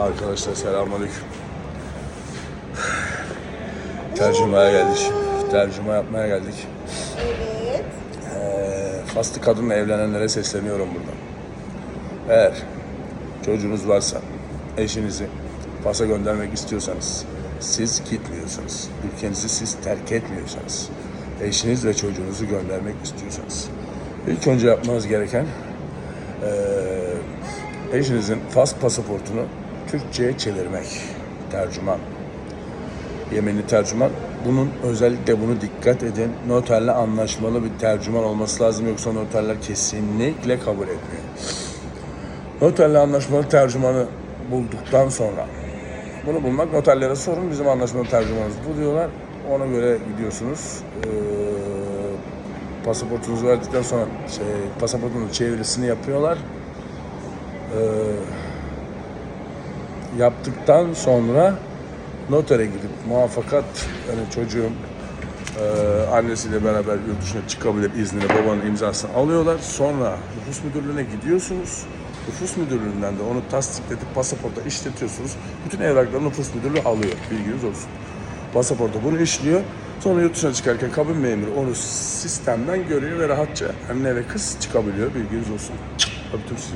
Arkadaşlar selamünaleyküm. Tercümeye geldik. Tercüme yapmaya geldik. Evet. Ee, faslı kadınla evlenenlere sesleniyorum buradan. Eğer çocuğunuz varsa eşinizi Fas'a göndermek istiyorsanız siz gitmiyorsanız, ülkenizi siz terk etmiyorsanız, eşiniz ve çocuğunuzu göndermek istiyorsanız ilk önce yapmanız gereken eee, eşinizin Fas pasaportunu Türkçe'ye çevirmek. Tercüman. Yemenli tercüman. Bunun özellikle bunu dikkat edin. Noterle anlaşmalı bir tercüman olması lazım yoksa noterler kesinlikle kabul etmiyor. Noterle anlaşmalı tercümanı bulduktan sonra bunu bulmak noterlere sorun. Bizim anlaşmalı tercümanımız bu diyorlar. Ona göre gidiyorsunuz. Ee, pasaportunuzu verdikten sonra şey, pasaportunun çevirisini yapıyorlar. Ee, yaptıktan sonra notere gidip muvaffakat yani çocuğun e, annesiyle beraber yurt dışına çıkabilir iznini babanın imzasını alıyorlar. Sonra nüfus müdürlüğüne gidiyorsunuz. Nüfus müdürlüğünden de onu tasdikletip pasaporta işletiyorsunuz. Bütün evrakları nüfus müdürlüğü alıyor. Bilginiz olsun. Pasaporta bunu işliyor. Sonra yurt dışına çıkarken kabin memuru onu sistemden görüyor ve rahatça anne ve kız çıkabiliyor. Bilginiz olsun. Öptüm sizi.